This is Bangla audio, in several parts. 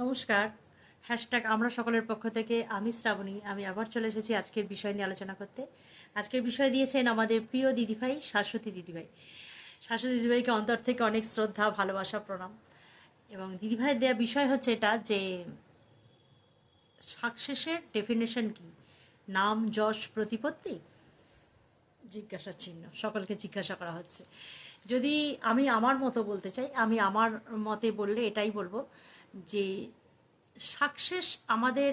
নমস্কার। হ্যাশট্যাগ আমরা সকলের পক্ষ থেকে, আমি শ্রাবণী, আমি আবার চলে এসেছি আজকের বিষয় নিয়ে আলোচনা করতে। আজকের বিষয় দিয়েছেন আমাদের প্রিয় দিদিভাই, শাশ্বতী দিদিভাই। শাশ্বতী দিদিভাইকে অন্তর থেকে অনেক শ্রদ্ধা, ভালোবাসা, প্রণাম। এবং দিদিভাইয়ের দেওয়া বিষয় হচ্ছে এটা যে সাকসেসের ডেফিনেশন কি? নাম, যশ, প্রতিপত্তি? জিজ্ঞাসার চিহ্ন। সকলকে জিজ্ঞাসা করা হচ্ছে। যদি আমি আমার মতো বলতে চাই, আমি আমার মতে বললে এটাই বলব যে সাকসেস আমাদের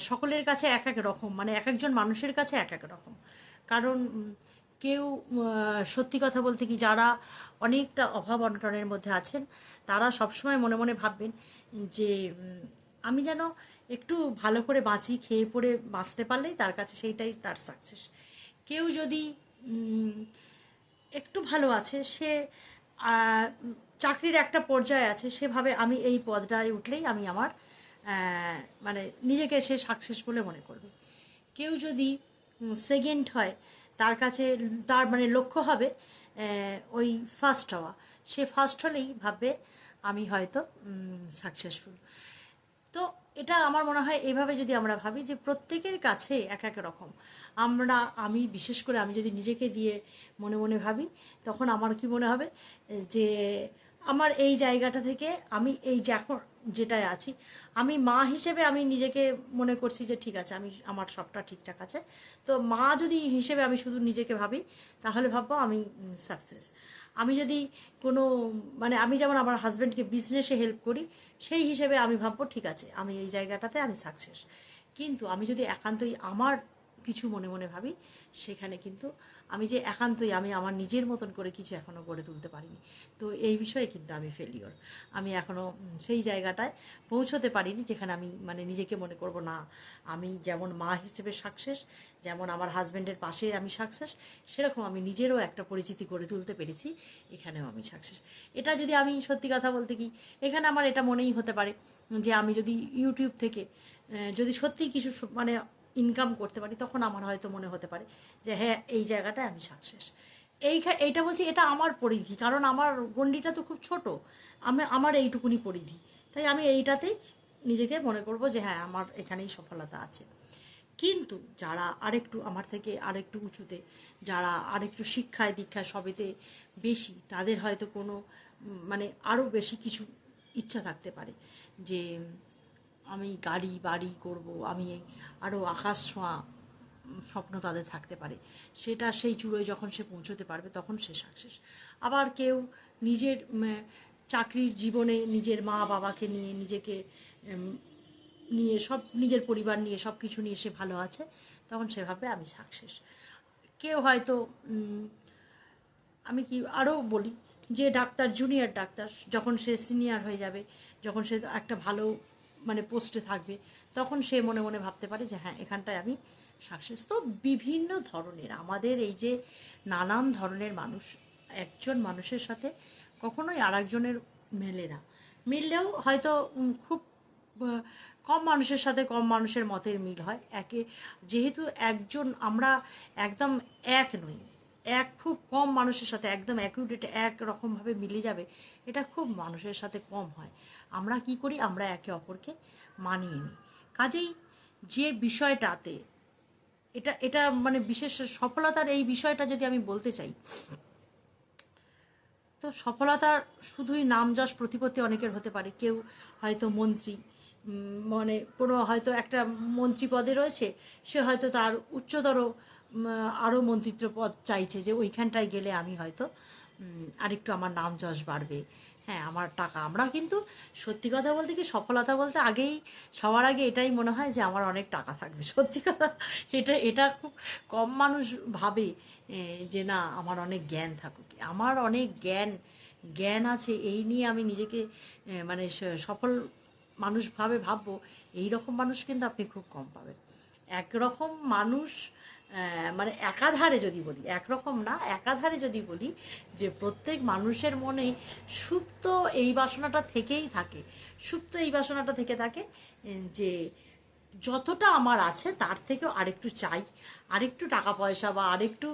সকলের কাছে এক এক রকম মানে এক একজন মানুষের কাছে এক এক রকম। কারণ কেউ সত্যি কথা বলতে কি যারা অনেকটা অভাব অনটনের মধ্যে আছেন, তারা সবসময় মনে মনে ভাববেন যে আমি যেন একটু ভালো করে বাঁচি, খেয়ে পড়ে বাঁচতে পারলেই তার কাছে সেইটাই তার সাকসেস। কেউ যদি একটু ভালো আছে, সে চাকরির একটা পর্যায়ে আছে, সেভাবে আমি এই পদটায় উঠলেই আমি আমার মানে নিজেকে সে সাকসেস বলে মনে করবে। কেউ যদি সেকেন্ড হয়, তার কাছে, তার মানে লক্ষ্য হবে ওই ফার্স্ট হওয়া। সে ফার্স্ট হলেই ভাববে, আমি হয়তো সাকসেসফুল তো এটা আমার মনে হয় এভাবে যদি আমরা ভাবি যে প্রত্যেকের কাছে এক এক রকম, আমরা, আমি বিশেষ করে আমি যদি নিজেকে দিয়ে মনে মনে ভাবি, তখন আমার কি মনে হবে? যে আমার এই জায়গাটা থেকে আমি এই যে যেটায় আছি, আমি মা হিসেবে আমি নিজেকে মনে করছি যে ঠিক আছে, আমি আমার সবটা ঠিকঠাক আছে। তো মা যদি হিসেবে আমি শুধু নিজেকে ভাবি, তাহলে ভাববো আমি সাকসেস আমি যদি কোনো মানে আমি যেমন আমার হাজব্যান্ডকে বিজনেসে হেল্প করি, সেই হিসেবে আমি ভাববো, ঠিক আছে, আমি এই জায়গাটাতে আমি সাকসেস কিন্তু আমি যদি একান্তই আমার কিছু মনে মনে ভাবি, সেখানে কিন্তু আমি যে একান্তই আমি আমার নিজের মতন করে কিছু এখনও গড়ে তুলতে পারিনি। তো এই বিষয়ে কিন্তু আমি ফেলিওর আমি এখনও সেই জায়গাটায় পৌঁছতে পারিনি যেখানে আমি মানে নিজেকে মনে করব, না, আমি যেমন মা হিসেবে সাকসেস যেমন আমার হাজব্যান্ডের পাশে আমি সাকসেস সেরকম আমি নিজেরও একটা পরিচিতি গড়ে তুলতে পেরেছি, এখানেও আমি সাকসেস এটা যদি আমি সত্যি কথা বলতে কি, এখানে আমার এটা মনেই হতে পারে যে আমি যদি ইউটিউব থেকে যদি সত্যিই কিছু মানে ইনকাম করতে পারি, তখন আমার হয়তো মনে হতে পারে যে হ্যাঁ এই জায়গাটায় আমি সাকসেস এই এইটা বলছি এটা আমার পরিধি, কারণ আমার গণ্ডিটা তো খুব ছোট, আমি, আমার এইটুকুনি পরিধি। তাই আমি এইটাতেই নিজেকে মনে করব যে হ্যাঁ আমার এখানেই সফলতা আছে। কিন্তু যারা আরেকটু আমার থেকে আরেকটু উঁচুতে, যারা আরেকটু শিক্ষায়, দীক্ষায় সবেতে বেশি, তাদের হয়তো কোনো মানে আরও বেশি কিছু ইচ্ছা থাকতে পারে যে আমি গাড়ি, বাড়ি করব, আমি আরও আকাশ ছোঁয়া স্বপ্ন তাদের থাকতে পারে। সেটা সেই চূড়োয় যখন সে পৌঁছতে পারবে, তখন সে সাকসেস আবার কেউ নিজের চাকরির জীবনে নিজের মা বাবাকে নিয়ে, নিজেকে নিয়ে সব, নিজের পরিবার নিয়ে সব কিছু নিয়ে সে ভালো আছে, তখন সেভাবে আমি সাকসেস কেউ হয়তো আমি কি আরও বলি, যে ডাক্তার জুনিয়র ডাক্তার, যখন সে সিনিয়র হয়ে যাবে, যখন সে একটা ভালো মানে পোস্টে থাকবে, তখন সে মনে মনে ভাবতে পারে যে হ্যাঁ এখানটায় আমি সাকসেস। তো বিভিন্ন ধরনের, আমাদের এই যে নানান ধরনের মানুষ, একজন মানুষের সাথে কখনোই আর একজনের মেলে না। মিললেও হয়তো খুব কম মানুষের সাথে কম মানুষের মতের মিল হয়। একে, যেহেতু একজন, আমরা একদম এক নই। এক খুব কম মানুষের সাথে, একদম অ্যাকিউরেট এক রকমভাবে মিলে যাবে, এটা খুব মানুষের সাথে কম হয়। আমরা কি করি? আমরা একে অপরকে মানিয়ে নিই। কাজেই যে বিষয়টাতে, এটা এটা মানে বিশেষ সফলতার এই বিষয়টা যদি আমি বলতে চাই, তো সফলতার শুধুই নাম যশ প্রতিপত্তি অনেকের হতে পারে। কেউ হয়তো মন্ত্রী মানে কোনো হয়তো একটা মন্ত্রী পদে রয়েছে, সে হয়তো তার উচ্চতর আরও মন্ত্রিত্ব পদ চাইছে যে ওইখানটায় গেলে আমি হয়তো আরেকটু আমার নাম যশ বাড়বে। হ্যাঁ আমার টাকা। আমরা কিন্তু সত্যি কথা বলতে কি, সফলতা বলতে আগেই, সবার আগে এটাই মনে হয় যে আমার অনেক টাকা থাকবে। সত্যি কথা, এটা এটা খুব কম মানুষ ভাবে যে না, আমার অনেক জ্ঞান থাকুক। আমার অনেক জ্ঞান জ্ঞান আছে, এই নিয়ে আমি নিজেকে মানে সফল মানুষ ভাবে ভাববো এই রকম মানুষ কিন্তু আপনি খুব কম পাবেন। একরকম মানুষ মানে একাধারে যদি বলি, একরকম না, একাধারে যদি বলি যে প্রত্যেক মানুষের মনে সুপ্ত এই বাসনাটা থেকেই থাকে। সুপ্ত এই বাসনাটা থেকে থাকে যে যতটা আমার আছে তার থেকেও আরেকটু চাই, আরেকটু টাকা পয়সা বা আরেকটু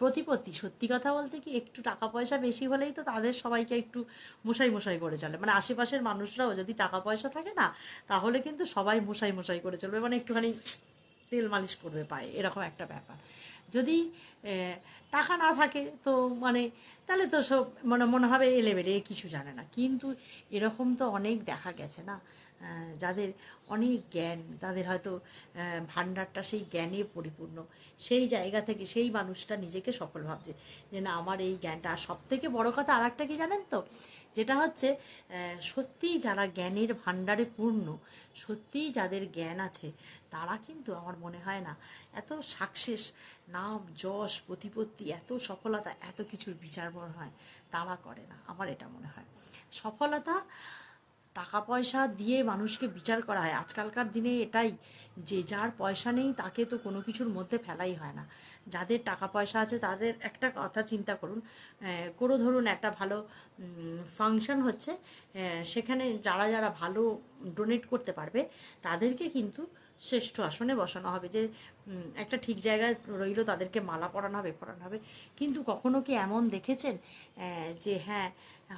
প্রতিপত্তি। সত্যি কথা বলতে কি, একটু টাকা পয়সা বেশি হলেই তো তাদের সবাইকে একটু মশাই মশাই করে চলে। মানে আশেপাশের মানুষরাও যদি টাকা পয়সা থাকে না, তাহলে কিন্তু সবাই মশাই মশাই করে চলবে। মানে একটুখানি তেল মালিশ করবে পায়ে, এরকম একটা ব্যাপার। যদি টাকা না থাকে, তো মানে তাহলে তো সব মানে মনে হবে এলেবেলে কিছু জানে না। কিন্তু এরকম তো অনেক দেখা গেছে না? যাদের অনেক জ্ঞান, তাদের হয়তো ভাণ্ডারটা সেই জ্ঞানে পরিপূর্ণ। সেই জায়গা থেকে সেই মানুষটা নিজেকে সফল ভাবছে। যে না, আমার এই জ্ঞানটা, আর সব থেকে বড়ো কথা আর একটা কি জানেন তো? যেটা হচ্ছে সত্যিই যারা জ্ঞানের ভাণ্ডারে পূর্ণ, সত্যিই যাদের জ্ঞান আছে তারা কিন্তু আমার মনে হয় না, এত সাকসেস, নাম, যশ, প্রতিপত্তি, এত সফলতা, এত কিছুর বিচার মনে হয় তারা করে না, আমার এটা মনে হয়। সফলতা টাকা পয়সা দিয়ে মানুষকে বিচার করা হয়। আজকালকার দিনে এটাই, যে যার পয়সা নেই তাকে তো কোনো কিছুর মধ্যে ফেলাই হয় না। যাদের টাকা পয়সা আছে তাদের একটা কথা চিন্তা করুন কোনো ধরুন একটা ভালো ফাংশন হচ্ছে সেখানে যারা যারা ভালো ডোনেট করতে পারবে, তাদেরকে কিন্তু শ্রেষ্ঠ আসনে বসানো হবে যে একটা ঠিক জায়গায় রইল তাদেরকে মালা পরানো হবে পরানো হবে। কিন্তু কখনো কি এমন দেখেছেন যে হ্যাঁ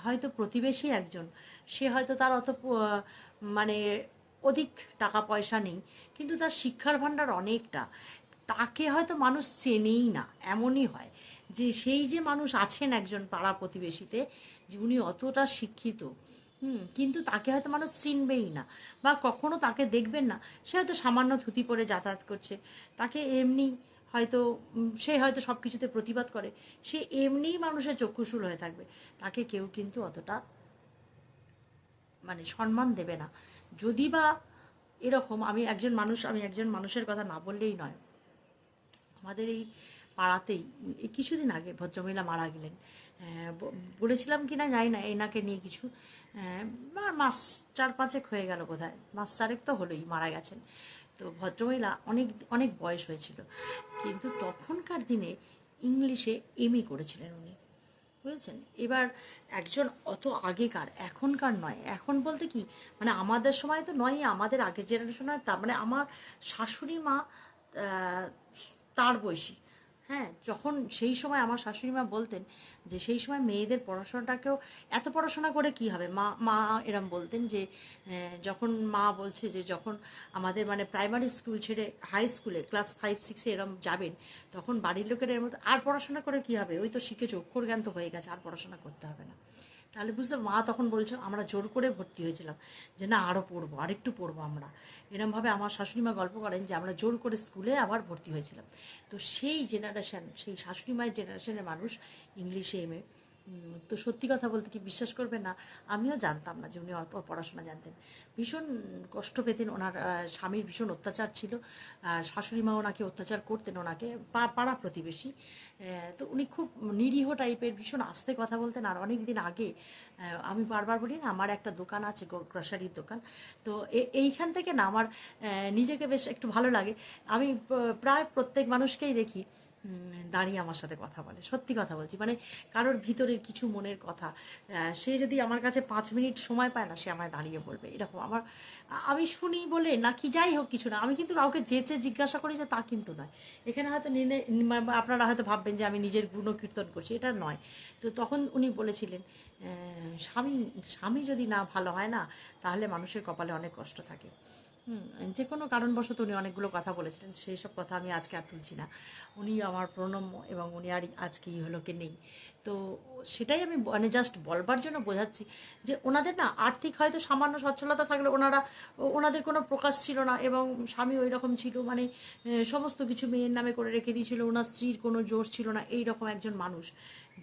হয়তো প্রতিবেশী একজন, সে হয়তো তার অত মানে অধিক টাকা পয়সা নেই, কিন্তু তার শিক্ষার ভাণ্ডার অনেকটা। তাকে হয়তো মানুষ চেনেই না, এমনই হয় যে, সেই যে মানুষ আছেন একজন পাড়া প্রতিবেশীতে, যে উনি অতটা শিক্ষিত হুম, কিন্তু তাকে হয়তো মানুষ চিনবেই না বা কখনো তাকে দেখবেন না। সে হয়তো সামান্য ধুতি পরে যাতায়াত করছে। তাকে এমনি হয়তো সে হয়তো সব কিছুতে প্রতিবাদ করে। সে এমনিই মানুষের চক্ষুশূল হয়ে থাকবে। তাকে কেউ কিন্তু অতটা মানে সম্মান দেবে না। যদি বা এরকম, আমি একজন মানুষ, আমি একজন মানুষের কথা না বললেই নয়। আমাদের এই পাড়াতেই কিছুদিন আগে ভদ্রমহিলা মারা গেলেন। বলেছিলাম কি না জানি না এনাকে নিয়ে কিছু আহ, মাস চার পাঁচেক হয়ে গেল বোধহয় মাস চারেক তো হলোই মারা গেছেন। তো ভদ্রমহিলা অনেক অনেক বয়স হয়েছিল কিন্তু তখনকার দিনে ইংলিশে এমই করেছিলেন উনি বুঝেছেন? এবার একজন অত আগেকার এখনকার নয় এখন বলতে কি মানে আমাদের সময় তো নয় আমাদের আগের জেনারেশন হয় তা মানে আমার শাশুড়ি মা তার বয়সী হ্যাঁ যখন সেই সময় আমার শাশুড়ি মা বলতেন যে, সেই সময় মেয়েদের পড়াশোনাটাকেও, এত পড়াশোনা করে কি হবে? মা মা এরম বলতেন যে যখন মা বলছে যে, যখন আমাদের মানে প্রাইমারি স্কুল ছেড়ে হাই স্কুলে ক্লাস ফাইভ সিক্সে এরম যাবেন, তখন বাড়ির লোকের এর মধ্যে, আর পড়াশোনা করে কি হবে? ওই তো শিখেছে, অক্ষর জ্ঞান তো হয়ে গেছে, আর পড়াশোনা করতে হবে না। তাহলে বুঝতে মা তখন বলছে, আমরা জোর করে ভর্তি হয়েছিলাম যে না আরও পড়ব, আরেকটু পড়ব আমরা। এরমভাবে আমার শাশুড়ি মা গল্প করেন যে, আমরা জোর করে স্কুলে আবার ভর্তি হয়েছিলাম। তো সেই জেনারেশান সেই শাশুড়ি মায়ের জেনারেশনের মানুষ ইংলিশে এম তো সত্যি কথা বলতে কি বিশ্বাস করবে না? আমিও জানতাম না যে উনি অত পড়াশোনা জানতেন। ভীষণ কষ্ট পেতেন ওনার স্বামীর ভীষণ অত্যাচার ছিল। শাশুড়ি মা ওনাকে অত্যাচার করতেন ওনাকে পাড়া প্রতিবেশী। তো উনি খুব নিরীহ টাইপের, ভীষণ আস্তে কথা বলতেন। আর অনেক দিন আগে আমি বারবার বলি না, আমার একটা দোকান আছে গ্রসারির দোকান। তো এইখান থেকে না আমার নিজেকে বেশ একটু ভালো লাগে। আমি প্রায় প্রত্যেক মানুষকেই দেখি দাঁড়িয়ে আমার সাথে কথা বলে। সত্যি কথা বলছি। মানে কারোর ভিতরের কিছু মনের কথা সে যদি আমার কাছে পাঁচ মিনিট সময় পায় না, সে আমায় দাঁড়িয়ে বলবে। এরকম আমার, আমি শুনি বলে না কি যাই হোক কিছু না, আমি কিন্তু কাউকে যেচে জিজ্ঞাসা করি যে তা কিন্তু নয়। এখানে হয়তো নিলে মানে আপনারা হয়তো ভাববেন যে আমি নিজের গুণ কীর্তন করছি, এটা নয়। তো তখন উনি বলেছিলেন স্বামী স্বামী যদি না ভালো হয় না, তাহলে মানুষের কপালে অনেক কষ্ট থাকে। যে কোনো কারণবশত উনি অনেকগুলো কথা বলেছিলেন, সেই সব কথা আমি আজকে আর তুলছি না। উনি আমার প্রণম্য এবং উনি আর আজকে ইহলোকে নেই। তো সেটাই আমি মানে জাস্ট বলবার জন্য বোঝাচ্ছি যে ওনাদের না আর্থিক হয়তো সামান্য সচ্ছলতা থাকলে ওনারা ওনাদের কোনো প্রকাশ ছিল না এবং স্বামী ওই রকম ছিল মানে সমস্ত কিছু মেয়ের নামে করে রেখে দিয়েছিল, ওনার স্ত্রীর কোনো জোর ছিল না, এই রকম একজন মানুষ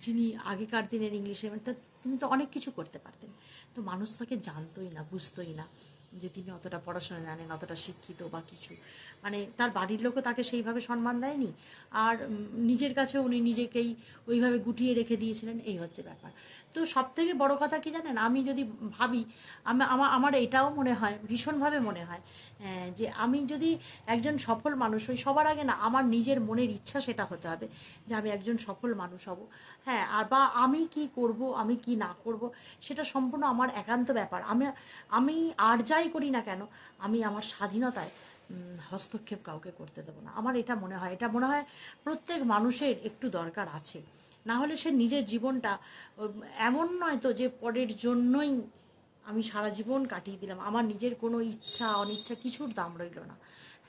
যিনি আগেকার দিনের ইংলিশে মানে তিনি তো অনেক কিছু করতে পারতেন। তো মানুষ তাকে জানতোই না, বুঝতোই না। যে তিনি অতটা পড়াশোনা জানেন, অতটা শিক্ষিত বা কিছু। মানে তার বাড়ির লোকও তাকে সেইভাবে সম্মান দেয়নি। আর নিজের কাছেও উনি নিজেকেই ওইভাবে গুটিয়ে রেখে দিয়েছিলেন, এই হচ্ছে ব্যাপার। তো সব থেকে বড় কথা কি জানেন? আমি যদি ভাবি, আমি আমার আমার এটাও মনে হয়, ভীষণভাবে মনে হয় যে আমি যদি একজন সফল মানুষ হই, সবার আগে না, আমার নিজের মনের ইচ্ছা সেটা হতে হবে, যে আমি একজন সফল মানুষ হব। হ্যাঁ আর বা আমি কি করব, আমি কি না করব, সেটা সম্পূর্ণ আমার একান্ত ব্যাপার। আমি আমি আর যাই করি না কেন, আমি আমার স্বাধীনতায় হস্তক্ষেপ কাউকে করতে দেবো না। আমার এটা মনে হয়, এটা মনে হয় প্রত্যেক মানুষের একটু দরকার আছে। না হলে সে নিজের জীবনটা এমন নয় তো যে পরের জন্যই আমি সারা জীবন কাটিয়ে দিলাম। আমার নিজের কোনো ইচ্ছা, অনিচ্ছা কিছুর দাম রইল না।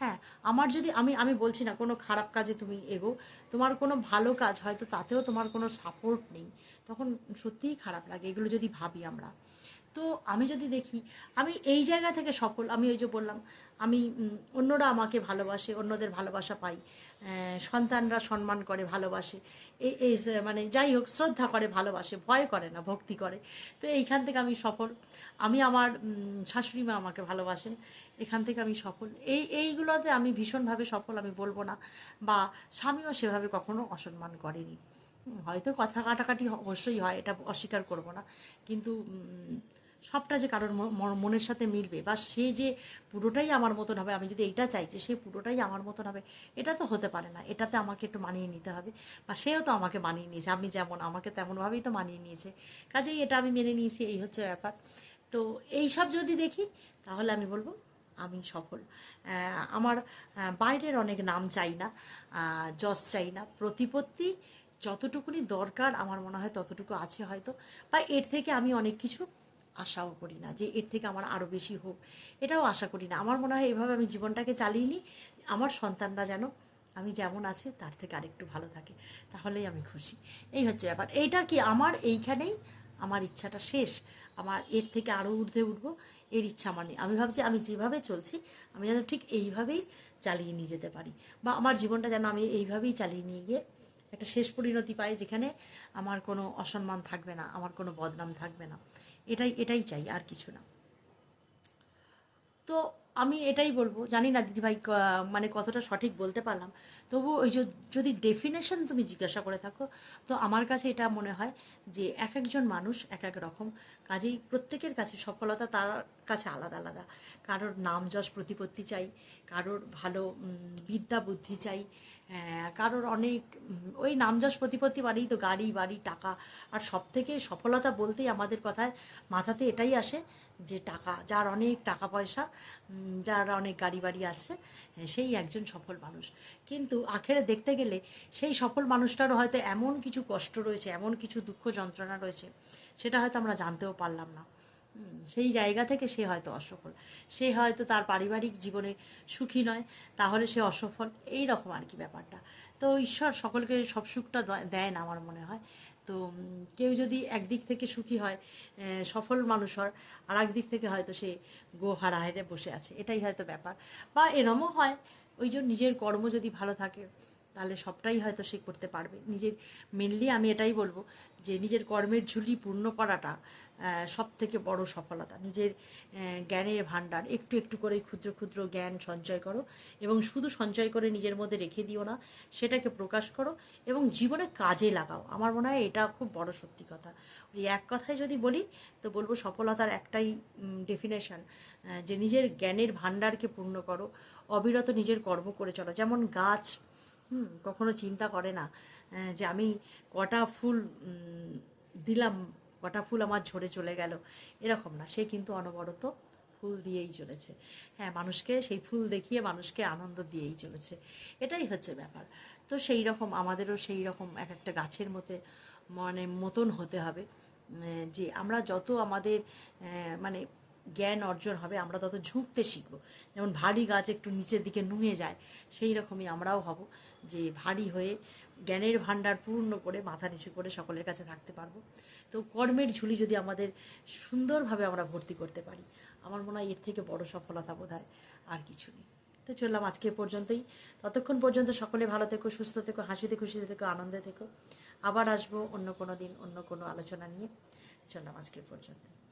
হ্যাঁ আমার যদি, আমি আমি বলছি না, কোনো খারাপ কাজে তুমি এগো, তোমার কোনো ভালো কাজ হয়তো তাতেও তোমার কোনো সাপোর্ট নেই। তখন সত্যিই খারাপ লাগে, এগুলো যদি ভাবি আমরা। তো আমি যদি দেখি, আমি এই জায়গা থেকে সফল, আমি ওই যে বললাম, আমি অন্যরা আমাকে ভালোবাসে, অন্যদের ভালোবাসা পাই সন্তানরা সম্মান করে, ভালোবাসে এই মানে যাই হোক, শ্রদ্ধা করে, ভালোবাসে, ভয় করে না, ভক্তি করে। তো এইখান থেকে আমি সফল। আমি আমার শাশুড়ি মা আমাকে ভালোবাসেন, এখান থেকে আমি সফল। এই, এইগুলোতে আমি ভীষণভাবে সফল, আমি বলব না, বা স্বামীও সেভাবে কখনো অসম্মান করেনি। হয়তো কথা কাটাকাটি অবশ্যই হয়, এটা অস্বীকার করব না, কিন্তু সবটা যে কারোর মনের সাথে মিলবে বা সে যে পুরোটাই আমার মতন হবে, আমি যদি এইটা চাই যে সে পুরোটাই আমার মতন হবে, এটা তো হতে পারে না। এটাতে আমাকে একটু মানিয়ে নিতে হবে বা সেও তো আমাকে মানিয়ে নিয়েছে আমি যেমন, আমাকে তেমনভাবেই তো মানিয়ে নিয়েছে। কাজেই এটা আমি মেনে নিয়েছি, এই হচ্ছে ব্যাপার। তো এইসব যদি দেখি, তাহলে আমি বলব আমি সফল। আমার বাইরের অনেক নাম চাই না যশ চাই না। প্রতিপত্তি যতটুকুনি দরকার, আমার মনে হয় ততটুকু আছে হয়তো। বা এর থেকে আমি অনেক কিছু আশাও করি না যে এর থেকে আমার আরও বেশি হোক। এটাও আশা করি না। আমার মনে হয় এভাবে আমি জীবনটাকে চালিয়ে নিই। আমার সন্তানরা যেন আমি যেমন আছে, তার থেকে আরেকটু ভালো থাকে। তাহলেই আমি খুশি। এই হচ্ছে ব্যাপার। এইটা কি আমার এইখানেই আমার ইচ্ছাটা শেষ? আমার এর থেকে আরও ঊর্ধ্বে উঠবো? এর ইচ্ছা আমার নেই। আমি ভাবছি, আমি যেভাবে চলছি, আমি যেন ঠিক এইভাবেই চালিয়ে নিয়ে যেতে পারি। বা আমার জীবনটা যেন আমি এইভাবেই চালিয়ে নিয়ে গিয়ে একটা শেষ পরিণতি পাই, যেখানে আমার কোনো অসম্মান থাকবে না, আমার কোনো বদনাম থাকবে না। এটাই এটাই চাই, আর কিছু না। তো আমি এটাই বলব, জানি না দিদিভাই মানে কতটা সঠিক বলতে পারলাম তবু ওই যদি ডেফিনেশন তুমি জিজ্ঞাসা করে থাকো, তো আমার কাছে এটা মনে হয় যে, এক একজন মানুষ এক এক রকম কাজেই প্রত্যেকের কাছে সফলতা তার কাছে আলাদা আলাদা। কারোর নাম যশ প্রতিপত্তি চাই, কারোর ভালো বিদ্যা বুদ্ধি চাই কারোর অনেক ওই নাম যশ প্রতিপত্তি বাড়ি তো গাড়ি, বাড়ি, টাকা। আর সব থেকে সফলতা বলতেই আমাদের কথায়, মাথাতে এটাই আসে যে টাকা, যার অনেক টাকা পয়সা যার অনেক গাড়ি, বাড়ি আছে সেই একজন সফল মানুষ। কিন্তু আখেরে দেখতে গেলে সেই সফল মানুষটারও হয়তো এমন কিছু কষ্ট রয়েছে, এমন কিছু দুঃখ যন্ত্রণা রয়েছে সেটা হয়তো আমরা জানতেও পারলাম না। সেই জায়গা থেকে সে হয়তো অসফল। সে হয়তো তার পারিবারিক জীবনে সুখী নয়, তাহলে সে অসফল। এই রকম আর কি ব্যাপারটা। তো ঈশ্বর সকলকে সব সুখটা দেয় না আমার মনে হয়। তো কেউ যদি একদিক থেকে সুখী হয় সফল মানুষ হয় আর একদিক থেকে হয়তো সে গো হারা বসে আছে। এটাই হয়তো ব্যাপার। বা এরমও হয়, ওই জন্য নিজের কর্ম যদি ভালো থাকে তাহলে সবটাই হয়তো সে করতে পারবে। নিজের মেনলি আমি এটাই বলব যে নিজের কর্মের ঝুলি পূর্ণ করাটা সব থেকে বড় সফলতা। নিজের জ্ঞানের ভাণ্ডার। একটু একটু করে ক্ষুদ্র ক্ষুদ্র জ্ঞান সঞ্চয় করো এবং শুধু সঞ্চয় করে নিজের মধ্যে রেখে দিও না, সেটাকে প্রকাশ করো এবং জীবনে কাজে লাগাও। আমার মনে হয় এটা খুব বড় সত্যি কথা। ওই এক কথায় যদি বলি, তো বলব সফলতার একটাই ডেফিনেশন যে নিজের জ্ঞানের ভাণ্ডারকে পূর্ণ করো। অবিরত নিজের কর্ম করে চলো। যেমন গাছ কখনো চিন্তা করে না যে আমি কটা ফুল দিলাম, কটা ফুল আমার ঝরে চলে গেল, এরকম না, সে কিন্তু অনবরত ফুল দিয়েই চলেছে। হ্যাঁ মানুষকে সেই ফুল দেখিয়ে মানুষকে আনন্দ দিয়েই চলেছে, এটাই হচ্ছে ব্যাপার। তো সেই রকম, আমাদেরও সেই রকম এক একটা গাছের মতে মানে মতন হতে হবে যে আমরা যত আমাদের মানে জ্ঞান অর্জন হবে, আমরা তত ঝুঁকতে শিখব। যেমন ভারী গাছ একটু নিচের দিকে নুয়ে যায়, সেই রকমই আমরাও হব, যে ভারী হয়ে জ্ঞানের ভাণ্ডার পূর্ণ করে, মাথা নিচু করে সকলের কাছে থাকতে পারব। তো কর্মের ঝুলি যদি আমাদের সুন্দরভাবে আমরা ভর্তি করতে পারি, আমার মনে হয় এর থেকে বড় সফলতা বোধ আর কিছু নেই। তো চললাম আজকে পর্যন্তই। ততক্ষণ পর্যন্ত সকলে ভালো থেকো, সুস্থ থেকো, হাসিতে খুশিতে থেকো, আনন্দে থেকো। আবার আসব অন্য কোনো দিন, অন্য কোনো আলোচনা নিয়ে। চললাম আজকে পর্যন্ত।